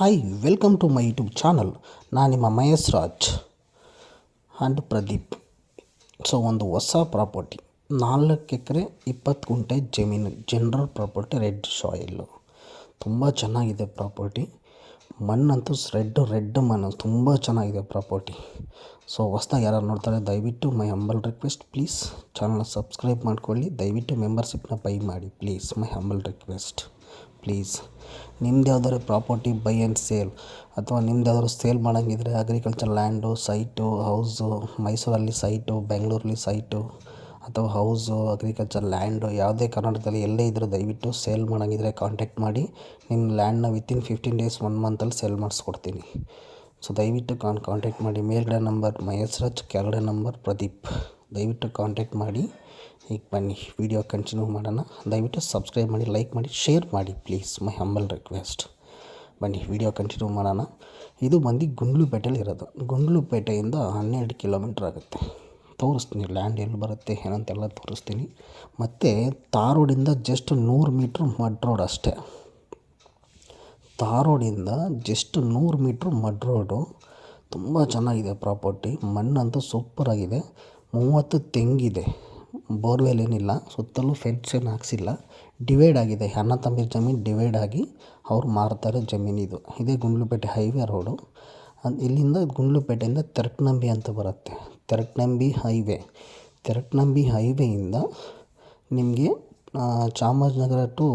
Hi welcome to my YouTube channel ನಾನು ನಿಮ್ಮ Mahesh Raj and Pradeep. So ಒಂದು ಹೊಸ ಪ್ರಾಪರ್ಟಿ ನಾಲ್ಕು ಎಕರೆ, ಇಪ್ಪತ್ತು ಗುಂಟೆ ಜಮೀನು ಜನರಲ್ ಪ್ರಾಪರ್ಟಿ ರೆಡ್ ಸಾಯಿಲು ತುಂಬ ಚೆನ್ನಾಗಿದೆ ಪ್ರಾಪರ್ಟಿ ಮಣ್ಣಂತೂ ರೆಡ್ ರೆಡ್ ಮಣ್ಣು. ತುಂಬ ಚೆನ್ನಾಗಿದೆ ಪ್ರಾಪರ್ಟಿ ಸೊ ಹೊಸ್ದಾಗಿ ಯಾರು ನೋಡ್ತಾರೆ, ದಯವಿಟ್ಟು ಮೈ ಹಂಬಲ್ ರಿಕ್ವೆಸ್ಟ್ ಪ್ಲೀಸ್ ಚಾನಲ್ನ ಸಬ್ಸ್ಕ್ರೈಬ್ ಮಾಡ್ಕೊಳ್ಳಿ. ದಯವಿಟ್ಟು ಮೆಂಬರ್ಶಿಪ್ನ ಬೈ ಮಾಡಿ please my humble request please. ನಿಮ್ದು ಯಾವ್ದಾದ್ರು ಪ್ರಾಪರ್ಟಿ ಬೈ ಆ್ಯಂಡ್ ಸೇಲ್ ಅಥವಾ ನಿಮ್ದು ಯಾವ್ದಾದ್ರು ಸೇಲ್ ಮಾಡೋಂಗಿದ್ರೆ ಅಗ್ರಿಕಲ್ಚರ್ ಲ್ಯಾಂಡು ಸೈಟು ಹೌಸು ಮೈಸೂರಲ್ಲಿ ಸೈಟು ಬೆಂಗಳೂರಲ್ಲಿ ಸೈಟು ಅಥವಾ ಹೌಸು ಅಗ್ರಿಕಲ್ಚರ್ ಲ್ಯಾಂಡು ಯಾವುದೇ ಕರ್ನಾಟಕದಲ್ಲಿ ಎಲ್ಲೇ ಇದ್ದರೂ ದಯವಿಟ್ಟು ಸೇಲ್ ಮಾಡೋಂಗಿದ್ರೆ ಕಾಂಟ್ಯಾಕ್ಟ್ ಮಾಡಿ. ನಿಮ್ಮ ಲ್ಯಾಂಡ್ನ ವಿತಿನ್ ಫಿಫ್ಟೀನ್ ಡೇಸ್ ಒನ್ ಮಂತಲ್ಲಿ ಸೇಲ್ ಮಾಡಿಸ್ಕೊಡ್ತೀನಿ. ಸೊ ದಯವಿಟ್ಟು ಕಾನ್ ಕಾಂಟ್ಯಾಕ್ಟ್ ಮಾಡಿ. ಮೇಲ್ಗಡೆ ನಂಬರ್ ಮಹೇಶ್ ರಾಜ್, ಕೆಳಗಡೆ ನಂಬರ್ ಪ್ರದೀಪ್. ದಯವಿಟ್ಟು ಕಾಂಟ್ಯಾಕ್ಟ್ ಮಾಡಿ. ಈಗ ಬನ್ನಿ ವಿಡಿಯೋ ಕಂಟಿನ್ಯೂ ಮಾಡೋಣ. ದಯವಿಟ್ಟು ಸಬ್ಸ್ಕ್ರೈಬ್ ಮಾಡಿ ಲೈಕ್ ಮಾಡಿ ಶೇರ್ ಮಾಡಿ ಪ್ಲೀಸ್ ಮೈ ಹಂಬಲ್ ರಿಕ್ವೆಸ್ಟ್ ಬನ್ನಿ ವಿಡಿಯೋ ಕಂಟಿನ್ಯೂ ಮಾಡೋಣ. ಇದು ಬಂದು ಗುಂಡ್ಲುಪೇಟೆಯಲ್ಲಿ ಇರೋದು. ಗುಂಡ್ಲುಪೇಟೆಯಿಂದ ಹನ್ನೆರಡು ಕಿಲೋಮೀಟ್ರ್ ಆಗುತ್ತೆ. ತೋರಿಸ್ತೀನಿ ಲ್ಯಾಂಡ್ ಎಲ್ಲಿ ಬರುತ್ತೆ, ಏನಂತೆಲ್ಲ ತೋರಿಸ್ತೀನಿ. ಮತ್ತು ತಾರೋಡಿಂದ ರೋಡಿಂದ ಜಸ್ಟ್ ನೂರು ಮೀಟ್ರ್ ಮಡ್ ರೋಡ್ ಅಷ್ಟೇ. ತಾರೋಡಿಂದ ರೋಡಿಂದ ಜಸ್ಟ್ ನೂರು ಮೀಟ್ರ್ ಮಡ್ ರೋಡು ತುಂಬ ಚೆನ್ನಾಗಿದೆ ಪ್ರಾಪರ್ಟಿ ಮಣ್ಣಂತೂ ಸೂಪರಾಗಿದೆ ಮೂವತ್ತು ತೆಂಗಿದೆ. ಬೋರ್ವೆಲ್ ಏನಿಲ್ಲ ಸುತ್ತಲೂ ಫೆನ್ಸ್ ಏನು ಹಾಕ್ಸಿಲ್ಲ. ಡಿವೈಡ್ ಆಗಿದೆ. ಅಣ್ಣ ತಂಬಿ ಜಮೀನು ಡಿವೈಡ್ ಆಗಿ ಅವ್ರು ಮಾರ್ತಾರೆ ಜಮೀನು ಇದು. ಇದೇ ಗುಂಡ್ಲುಪೇಟೆ ಹೈವೇ ರೋಡು. ಇಲ್ಲಿಂದ ಗುಂಡ್ಲುಪೇಟೆಯಿಂದ ತೆರಕನಂಬಿ ಅಂತ ಬರುತ್ತೆ. ತೆರಕನಂಬಿ ಹೈವೇ. ತೆರಕನಂಬಿ ಹೈವೇಯಿಂದ ನಿಮಗೆ ಚಾಮರಾಜನಗರ ಟು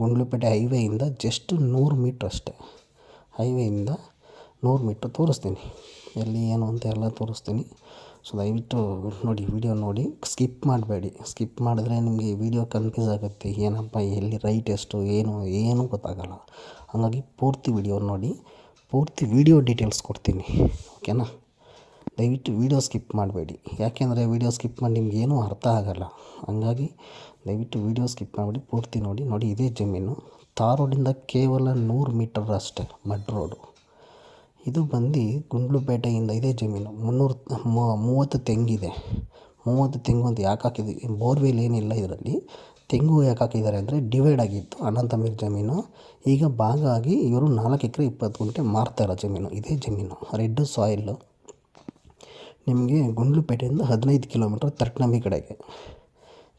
ಗುಂಡ್ಲುಪೇಟೆ ಹೈವೇಯಿಂದ ಜಸ್ಟ್ ನೂರು ಮೀಟ್ರ್ ಅಷ್ಟೇ. ಹೈವೇಯಿಂದ ನೂರು ಮೀಟ್ರ್ ತೋರಿಸ್ತೀನಿ. ಎಲ್ಲಿ ಏನು ಅಂತ ಎಲ್ಲ ತೋರಿಸ್ತೀನಿ. ಸೊ ದಯವಿಟ್ಟು ನೋಡಿ ವಿಡಿಯೋ ನೋಡಿ. ಸ್ಕಿಪ್ ಮಾಡಬೇಡಿ. ಸ್ಕಿಪ್ ಮಾಡಿದ್ರೆ ನಿಮಗೆ ವಿಡಿಯೋ ಕನ್ಫ್ಯೂಸ್ ಆಗುತ್ತೆ. ಏನಪ್ಪ, ಎಲ್ಲಿ ರೈಟ್ ಎಷ್ಟು, ಏನು, ಏನೂ ಗೊತ್ತಾಗಲ್ಲ. ಹಾಗಾಗಿ ಪೂರ್ತಿ ವಿಡಿಯೋ ನೋಡಿ. ಪೂರ್ತಿ ವಿಡಿಯೋ ಡೀಟೇಲ್ಸ್ ಕೊಡ್ತೀನಿ. ಓಕೆನಾ ದಯವಿಟ್ಟು ವೀಡಿಯೋ ಸ್ಕಿಪ್ ಮಾಡಬೇಡಿ. ಯಾಕೆಂದರೆ ವೀಡಿಯೋ ಸ್ಕಿಪ್ ಮಾಡಿ ನಿಮ್ಗೆ ಏನೂ ಅರ್ಥ ಆಗಲ್ಲ. ಹಂಗಾಗಿ ದಯವಿಟ್ಟು ವೀಡಿಯೋ ಸ್ಕಿಪ್ ಮಾಡಿಬಿಡಿ ಪೂರ್ತಿ ನೋಡಿ. ನೋಡಿ, ಇದೇ ಜಮೀನು. ತಾರೋಡಿಂದ ರೋಡಿಂದ ಕೇವಲ ನೂರು ಮೀಟರ್ ಅಷ್ಟೇ ಮಡ್ ರೋಡು ಇದು ಬಂದು ಗುಂಡ್ಲುಪೇಟೆಯಿಂದ ಇದೇ ಜಮೀನು. ಮುನ್ನೂರು ಮೂವತ್ತು ತೆಂಗಿದೆ. ಮೂವತ್ತು ತೆಂಗು ಅಂತ ಯಾಕೆ ಹಾಕಿದ್ವಿ ಬೋರ್ವೆಲ್ ಏನಿಲ್ಲ ಇದರಲ್ಲಿ. ತೆಂಗು ಯಾಕೆ ಹಾಕಿದ್ದಾರೆ ಅಂದರೆ ಡಿವೈಡ್ ಆಗಿತ್ತು. ಅಣ್ಣ ಜಮೀನು. ಈಗ ಭಾಗ ಆಗಿ ಇವರು ನಾಲ್ಕು ಎಕರೆ ಇಪ್ಪತ್ತು ಗುಂಟೆ ಮಾರ್ತಾರೋ ಜಮೀನು. ಇದೇ ಜಮೀನು. ರೆಡ್ ಸಾಯಿಲ್ಲು ನಿಮಗೆ ಗುಂಡ್ಲುಪೇಟೆಯಿಂದ ಹದಿನೈದು ಕಿಲೋಮೀಟ್ರ್ ತರ್ಕನಂಬಿ ಕಡೆಗೆ.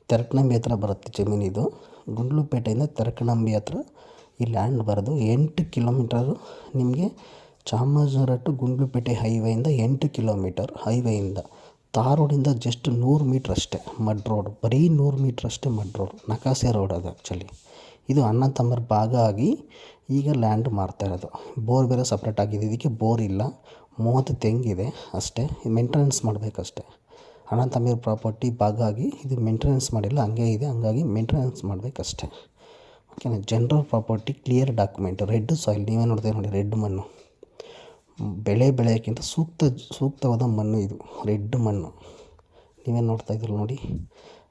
ತೆರಕನಂಬಿ ಹತ್ರ ಬರುತ್ತೆ ಜಮೀನು ಇದು. ಗುಂಡ್ಲುಪೇಟೆಯಿಂದ ತೆರಕನಂಬಿ ಹತ್ರ ಈ ಲ್ಯಾಂಡ್ ಬರೋದು ಎಂಟು ಕಿಲೋಮೀಟರು ನಿಮಗೆ ಚಾಮರಾಜನಗರ ಟು ಗುಂಡ್ಲುಪೇಟೆ ಹೈವೇಯಿಂದ ಎಂಟು ಕಿಲೋಮೀಟರ್ ಹೈವೇಯಿಂದ. ತಾರ್ ರೋಡಿಂದ ಜಸ್ಟ್ ನೂರು ಮೀಟ್ರ್ ಅಷ್ಟೇ ಮಡ್ ರೋಡ್, ಬರೀ ನೂರು ಮೀಟ್ರ್ ಅಷ್ಟೇ ಮಡ್ ರೋಡ್, ನಕಾಸೆ ರೋಡ್ ಅದು ಆ್ಯಕ್ಚುಲಿ ಇದು ಅಣ್ಣ ತಮ್ಮರ ಭಾಗ ಆಗಿ ಈಗ ಲ್ಯಾಂಡ್ ಮಾರ್ತಾ ಇರೋದು. ಬೋರ್ ಬೇರೆ ಸಪ್ರೇಟ್ ಆಗಿದೆ, ಇದಕ್ಕೆ ಬೋರ್ ಇಲ್ಲ, ಮೂವತ್ತು ತೆಂಗಿದೆ ಅಷ್ಟೇ ಮೇಂಟೆನೆನ್ಸ್ ಮಾಡಬೇಕಷ್ಟೆ. ಅಣ್ಣ ತಮ್ಮರ ಪ್ರಾಪರ್ಟಿ ಭಾಗ ಆಗಿ ಇದು ಮೇಂಟೆನೆನ್ಸ್ ಮಾಡಿಲ್ಲ, ಹಂಗೆ ಇದೆ, ಹಂಗಾಗಿ ಮೇಂಟೆನೆನ್ಸ್ ಮಾಡಬೇಕಷ್ಟೆ. ಓಕೆನಾ general property clear document red soil ನೀವೇ ನೋಡ್ತೀವಿ ನೋಡಿ ರೆಡ್ ಮಣ್ಣು. ಬೆಳೆ ಬೆಳೆಯೋಕ್ಕಿಂತ ಸೂಕ್ತ ಸೂಕ್ತವಾದ ಮಣ್ಣು ಇದು, ರೆಡ್ ಮಣ್ಣು. ನೀವೇನು ನೋಡ್ತಾ ಇದ್ದೀರಿ ನೋಡಿ,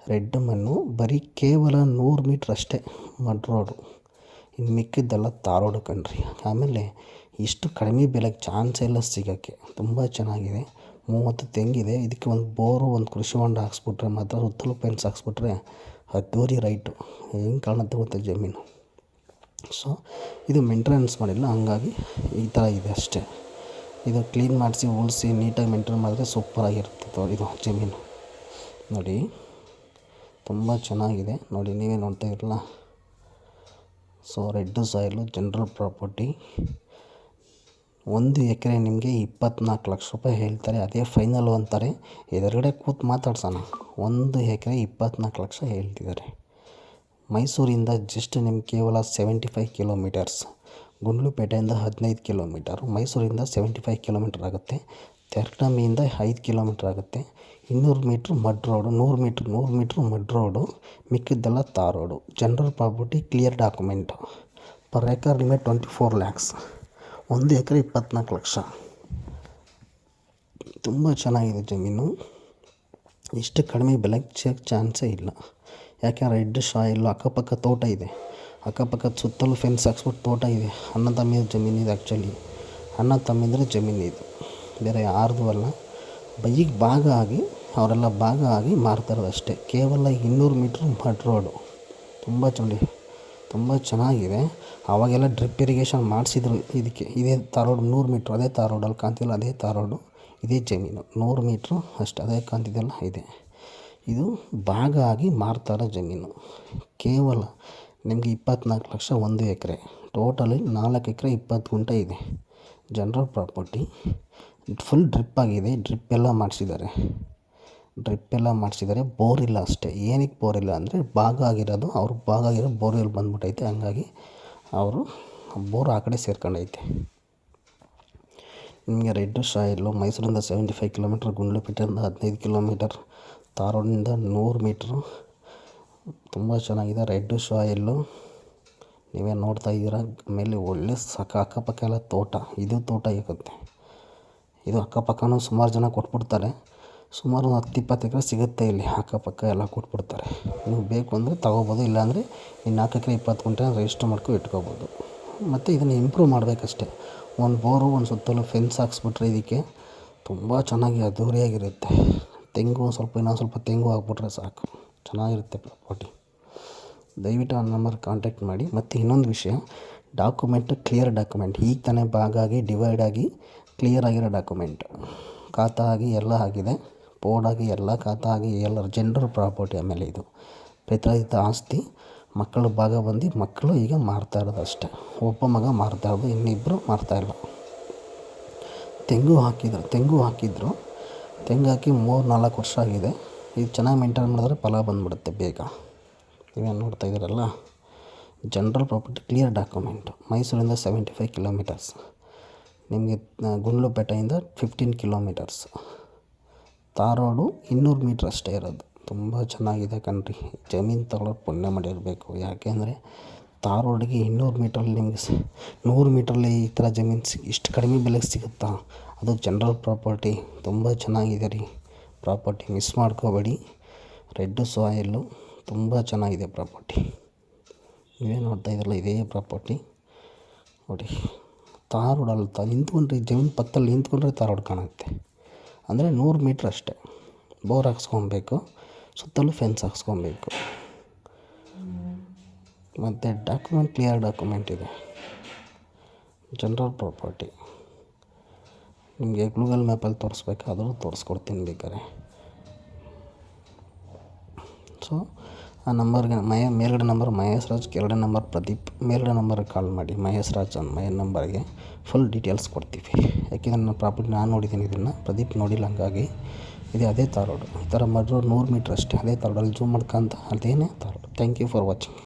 ರೆಡ್ ಮಣ್ಣು ಬರೀ ಕೇವಲ ನೂರು ಮೀಟ್ರ್ ಅಷ್ಟೇ ಮಡ್ ರೋಡು. ಇನ್ನು ಮಿಕ್ಕಿದ್ದೆಲ್ಲ ತಾರೋಡು ಕಣ್ರಿ. ಆಮೇಲೆ ಇಷ್ಟು ಕಡಿಮೆ ಬೆಲೆಗೆ ಚಾನ್ಸ್ ಇಲ್ಲ ಸಿಗೋಕ್ಕೆ. ತುಂಬ ಚೆನ್ನಾಗಿದೆ. ಮೂವತ್ತು ತೆಂಗಿದೆ. ಇದಕ್ಕೆ ಒಂದು ಬೋರು, ಒಂದು ಕೃಷಿ ಹೊಂಡ ಹಾಕ್ಸ್ಬಿಟ್ರೆ ಮಾತ್ರ ಸುತ್ತಲೂ ಪೆನ್ಸ್ ಹಾಕ್ಸ್ಬಿಟ್ರೆ ಅದ್ದೂರಿ ರೈಟು. ಹೆಂಗೆ ಕಾಣುತ್ತೆ ಗೊತ್ತಾ ಜಮೀನು? ಸೊ ಇದು ಮೇಂಟೆನೆನ್ಸ್ ಮಾಡಿಲ್ಲ. ಹಂಗಾಗಿ ಈ ಥರ ಇದೆ ಅಷ್ಟೇ. ಇದು ಕ್ಲೀನ್ ಮಾಡಿಸಿ, ಉಳಿಸಿ ನೀಟಾಗಿ ಮೇಂಟೈನ್ ಮಾಡಿದ್ರೆ ಸೂಪರಾಗಿರ್ತಿತ್ತು ಇದು ಜಮೀನು. ನೋಡಿ, ತುಂಬ ಚೆನ್ನಾಗಿದೆ. ನೋಡಿ, ನೀವೇ ನೋಡ್ತಾ ಇರಲ್ಲ so red soil general property ಒಂದು ಎಕರೆ ನಿಮಗೆ ಇಪ್ಪತ್ತ್ನಾಲ್ಕು ಲಕ್ಷ ರೂಪಾಯಿ ಹೇಳ್ತಾರೆ. ಅದೇ ಫೈನಲ್ ಅಂತಾರೆ. ಎದುರುಗಡೆ ಕೂತು ಮಾತಾಡ್ಸೋಣ. ಒಂದು ಎಕರೆ ಇಪ್ಪತ್ತ್ನಾಲ್ಕು ಲಕ್ಷ ಹೇಳ್ತಿದ್ದಾರೆ. ಮೈಸೂರಿಂದ ಜಸ್ಟ್ ನಿಮ್ಗೆ ಕೇವಲ ಸೆವೆಂಟಿ ಫೈವ್ ಕಿಲೋಮೀಟರ್ಸ್ ಗುಂಡ್ಲುಪೇಟೆಯಿಂದ ಹದಿನೈದು ಕಿಲೋಮೀಟರ್, ಮೈಸೂರಿಂದ ಸೆವೆಂಟಿ ಫೈವ್ ಕಿಲೋಮೀಟ್ರ್ ಆಗುತ್ತೆ. ತೆರಕನಂಬಿಯಿಂದ ಐದು ಕಿಲೋಮೀಟ್ರ್ ಆಗುತ್ತೆ. ಇನ್ನೂರು ಮೀಟ್ರ್ ಮಡ್ ರೋಡು, ನೂರು ಮೀಟ್ರ್ ನೂರು metre mud road, ಮಿಕ್ಕಿದ್ದೆಲ್ಲ tar road. General property clear document. Per acre limit twenty four lakhs ಒಂದು ಎಕರೆ ಇಪ್ಪತ್ತ್ನಾಲ್ಕು ಲಕ್ಷ. ತುಂಬ ಚೆನ್ನಾಗಿದೆ ಜಮೀನು. ಇಷ್ಟು ಕಡಿಮೆ ಬೆಲೆಗೆ ಚಾನ್ಸೇ ಇಲ್ಲ. ಯಾಕೆಂದ್ರೆ ರೆಡ್ ಸಾಯಿಲು ಅಕ್ಕಪಕ್ಕ ತೋಟ ಇದೆ. ಅಕ್ಕಪಕ್ಕ ಸುತ್ತಲೂ ಫೆನ್ಸ್ ಹಾಕ್ಸ್ಬಿಟ್ಟು ತೋಟ ಇದೆ. ಅಣ್ಣ ತಮ್ಮಂದಿರ ಜಮೀನು ಇದೆ ಆ್ಯಕ್ಚುಲಿ ಅಣ್ಣ ತಮ್ಮಂದಿರ ಜಮೀನು ಇದು. ಬೇರೆ ಯಾರ್ದು ಅಲ್ಲ. ಬೈಗೆ ಭಾಗ ಆಗಿ, ಅವರೆಲ್ಲ ಭಾಗ ಆಗಿ ಮಾರ್ತಾ ಇರೋದು ಅಷ್ಟೇ. ಕೇವಲ ಇನ್ನೂರು ಮೀಟ್ರ್ ಮಡ್ ರೋಡು ತುಂಬ ಚೆನ್ನಾಗಿ ತುಂಬ ಚೆನ್ನಾಗಿದೆ. ಆವಾಗೆಲ್ಲ ಡ್ರಿಪ್ ಇರಿಗೇಷನ್ ಮಾಡಿಸಿದ್ರು ಇದಕ್ಕೆ. ಇದೇ ತಾರೋಡು ರೋಡ್ ನೂರು ಮೀಟ್ರ್ ಅದೇ ತಾರ್ ಅಲ್ಲಿ ಕಾಣ್ತಿಲ್ಲ, ಅದೇ ತಾರೋಡು ರೋಡು ಇದೇ ಜಮೀನು. ನೂರು ಮೀಟ್ರು ಅಷ್ಟು, ಅದೇ ಕಾಂತಿದೆಲ್ಲ ಇದೆ. ಇದು ಭಾಗ ಆಗಿ ಮಾರ್ತಾರೋ ಜಮೀನು. ಕೇವಲ ನಿಮಗೆ ಇಪ್ಪತ್ನಾಲ್ಕು ಲಕ್ಷ ಒಂದು ಎಕರೆ. ಟೋಟಲಿ ನಾಲ್ಕು ಎಕರೆ ಇಪ್ಪತ್ತು ಗುಂಟೆ ಇದೆ. ಜನರಲ್ ಪ್ರಾಪರ್ಟಿ ಫುಲ್ ಡ್ರಿಪ್ ಆಗಿದೆ. ಡ್ರಿಪ್ ಎಲ್ಲ ಮಾಡಿಸಿದ್ದಾರೆ. ಡ್ರಿಪ್ ಎಲ್ಲ ಮಾಡಿಸಿದ್ದಾರೆ. ಬೋರ್ ಇಲ್ಲ ಅಷ್ಟೇ. ಏನಕ್ಕೆ ಬೋರ್ ಇಲ್ಲ ಅಂದರೆ ಭಾಗ ಆಗಿರೋದು, ಅವ್ರ ಭಾಗ ಆಗಿರೋ ಬೋರ್ವೆಲ್ ಬಂದ್ಬಿಟ್ಟೈತೆ ಹಂಗಾಗಿ ಅವರು ಬೋರ್ ಆ ಕಡೆ ಸೇರ್ಕೊಂಡೈತೆ. ನಿಮಗೆ ರೆಡ್ ಸಾಯಿಲು ಮೈಸೂರಿಂದ ಸೆವೆಂಟಿ ಫೈವ್ ಕಿಲೋಮೀಟ್ರ್ ಗುಂಡ್ಲುಪೇಟೆಯಿಂದ ಹದಿನೈದು ಕಿಲೋಮೀಟರ್ ತಾರೋಡಿನಿಂದ ನೂರು ಮೀಟ್ರು ತುಂಬ ಚೆನ್ನಾಗಿದೆ. ರೆಡ್ ಸಾಯಿಲ್ಲು ನೀವೇ ನೋಡ್ತಾ ಇದ್ದೀರಾ? ಆಮೇಲೆ ಒಳ್ಳೆ ಸಕ, ಅಕ್ಕಪಕ್ಕ ಎಲ್ಲ ತೋಟ. ಇದು ತೋಟ ಇರುತ್ತೆ ಇದು ಅಕ್ಕಪಕ್ಕನೂ ಸುಮಾರು ಜನ ಕೊಟ್ಬಿಡ್ತಾರೆ. ಸುಮಾರು ಒಂದು ಹತ್ತು ಇಪ್ಪತ್ತು ಎಕರೆ ಸಿಗುತ್ತೆ ಇಲ್ಲಿ. ಅಕ್ಕಪಕ್ಕ ಎಲ್ಲ ಕೊಟ್ಬಿಡ್ತಾರೆ. ನೀವು ಬೇಕು ಅಂದರೆ ತಗೋಬೋದು, ಇಲ್ಲಾಂದರೆ ಇನ್ನು ನಾಲ್ಕು ಎಕರೆ, ಇಪ್ಪತ್ತು ಗುಂಟೆ ರಿಜಿಸ್ಟ್ರ್ ಮಾಡ್ಕೊ ಇಟ್ಕೋಬೋದು. ಮತ್ತು ಇದನ್ನು ಇಂಪ್ರೂವ್ ಮಾಡಬೇಕಷ್ಟೆ. ಒಂದು ಬೋರು, ಒಂದು ಸುತ್ತಲೂ ಫೆನ್ಸ್ ಹಾಕ್ಸ್ಬಿಟ್ರೆ ಇದಕ್ಕೆ ತುಂಬ ಚೆನ್ನಾಗಿ ಅದ್ದೂರಿಯಾಗಿರುತ್ತೆ ತೆಂಗು ಸ್ವಲ್ಪ, ಇನ್ನೊಂದು ಸ್ವಲ್ಪ ತೆಂಗು ಹಾಕ್ಬಿಟ್ರೆ ಸಾಕು. ಚೆನ್ನಾಗಿರುತ್ತೆ ಪ್ರಾಪರ್ಟಿ ದಯವಿಟ್ಟು ಆ ನಂಬರ್ ಕಾಂಟ್ಯಾಕ್ಟ್ ಮಾಡಿ. ಮತ್ತು ಇನ್ನೊಂದು ವಿಷಯ ಡಾಕ್ಯುಮೆಂಟ್ ಕ್ಲಿಯರ್ ಡಾಕ್ಯುಮೆಂಟ್ ಈಗ ತಾನೇ ಭಾಗ ಆಗಿ ಡಿವೈಡ್ ಆಗಿ ಕ್ಲಿಯರ್ ಆಗಿರೋ ಡಾಕ್ಯುಮೆಂಟ್ ಖಾತಾ ಆಗಿ ಎಲ್ಲ ಆಗಿದೆ. ಬೋರ್ಡಾಗಿ ಎಲ್ಲ ಖಾತಾ ಆಗಿ, ಎಲ್ಲ ಜನರಲ್ ಪ್ರಾಪರ್ಟಿ ಆಮೇಲೆ ಇದು. ಪಿತ್ರಾರ್ಜಿತ ಆಸ್ತಿ, ಮಕ್ಕಳು ಭಾಗ ಬಂದು ಮಕ್ಕಳು ಈಗ ಮಾರ್ತಾ ಇರೋದು ಅಷ್ಟೇ. ಒಬ್ಬ ಮಗ ಮಾರ್ತಾ ಇರೋದು ಇನ್ನಿಬ್ಬರು ಮಾರ್ತಾ ಇಲ್ಲ. ತೆಂಗು ಹಾಕಿದ್ರು ತೆಂಗು ಹಾಕಿದ್ರು. ತೆಂಗು ಹಾಕಿ ಮೂರು ನಾಲ್ಕು ವರ್ಷ ಆಗಿದೆ. ಇದು ಚೆನ್ನಾಗಿ ಮೇಂಟೈನ್ ಮಾಡಿದ್ರೆ ಫಲ ಬಂದುಬಿಡುತ್ತೆ ಬೇಗ. ನೀವೇನು ನೋಡ್ತಾ ಇದ್ದೀರಲ್ಲ? ಜನರಲ್ ಪ್ರಾಪರ್ಟಿ ಕ್ಲಿಯರ್ ಡಾಕ್ಯುಮೆಂಟ್ ಮೈಸೂರಿಂದ ಸೆವೆಂಟಿ ಫೈವ್ ಕಿಲೋಮೀಟರ್ಸ್ ನಿಮಗೆ ಗುಂಡ್ಲುಪೇಟೆಯಿಂದ fifteen kilometres tar road road ಇನ್ನೂರು ಮೀಟ್ರ್ ಅಷ್ಟೇ ಇರೋದು. ತುಂಬ ಚೆನ್ನಾಗಿದೆ ಕಣ್ರಿ. ಜಮೀನು ತಗೊಳ್ಳೋರು ಪುಣ್ಯ ಮಾಡಿರಬೇಕು. ಯಾಕೆಂದರೆ ತಾರೋಡಿಗೆ ಇನ್ನೂರು ಮೀಟ್ರಲ್ಲಿ ನಿಮಗೆ ನೂರು ಮೀಟ್ರಲ್ಲಿ ಈ ಥರ ಜಮೀನು ಸಿ ಇಷ್ಟು ಕಡಿಮೆ ಬೆಲೆಗೆ ಸಿಗುತ್ತಾ? ಅದು ಜನರಲ್ ಪ್ರಾಪರ್ಟಿ ತುಂಬ ಚೆನ್ನಾಗಿದೆ ರೀ. ಪ್ರಾಪರ್ಟಿ ಮಿಸ್ ಮಾಡ್ಕೋಬೇಡಿ. ರೆಡ್ ಸಾಯಿಲು ತುಂಬ ಚೆನ್ನಾಗಿದೆ ಪ್ರಾಪರ್ಟಿ. ನೀವೇ ನೋಡ್ತಾ ಇದ್ರಲ್ಲ ಇದೇ ಪ್ರಾಪರ್ಟಿ. ನೋಡಿ, ತಾರ್ ರೋಡಲ್ಲಿ ತ ನಿಂತ್ಕೊಂಡ್ರೆ ಜಮೀನು ಪಕ್ಕದಲ್ಲಿ ನಿಂತ್ಕೊಂಡ್ರೆ ತಾರ್ ಕಾಣುತ್ತೆ. ಅಂದರೆ ನೂರು ಮೀಟ್ರ್ ಅಷ್ಟೇ. ಬೋರ್ ಹಾಕ್ಸ್ಕೊಬೇಕು, ಸುತ್ತಲೂ ಫೆನ್ಸ್ ಹಾಕ್ಸ್ಕೊಬೇಕು. ಮತ್ತು ಡಾಕ್ಯುಮೆಂಟ್ ಕ್ಲಿಯರ್ ಡಾಕ್ಯುಮೆಂಟ್ ಇದೆ. ಜನರಲ್ ಪ್ರಾಪರ್ಟಿ ನಿಮಗೆ ಗೂಗಲ್ ಮ್ಯಾಪಲ್ಲಿ ತೋರಿಸ್ಬೇಕಾದ್ರೂ ತೋರಿಸ್ಕೊಡ್ತೀನಿ ಬೇಕಾದ್ರೆ. ಸೊ ಆ ನಂಬರ್ಗೆ ಮಯ ಮೇಲ್ಗಡೆ ನಂಬರ್ ಮಹೇಶ್ ರಾಜ್, ಕೆಳಗಡೆ ನಂಬರ್ ಪ್ರದೀಪ್, ಮೇಲ್ಗಡೆ ನಂಬರ್ಗೆ ಕಾಲ್ ಮಾಡಿ ಮಹೇಶ್ ರಾಜ್ ಅನ್ ಮಯ ನಂಬರ್ಗೆ ಫುಲ್ ಡೀಟೇಲ್ಸ್ ಕೊಡ್ತೀವಿ. ಯಾಕೆಂದರೆ ನನ್ನ ಪ್ರಾಪರ್ಟಿ ನಾನು ನೋಡಿದ್ದೀನಿ ಇದನ್ನು, ಪ್ರದೀಪ್ ನೋಡಿಲ್ಲ ಹಂಗಾಗಿ ಇದು ಅದೇ ತಾರೋಡು ರೋಡು ಈ ಥರ ಮಾಡಿರೋ ನೂರು ಮೀಟ್ರ್ ಅಷ್ಟೇ, ಅದೇ ತಾರೋಡಲ್ಲಿ ಜೂಮ್ ಮಾಡ್ಕೊಂತ ಅದೇನೇ tar road thank you for watching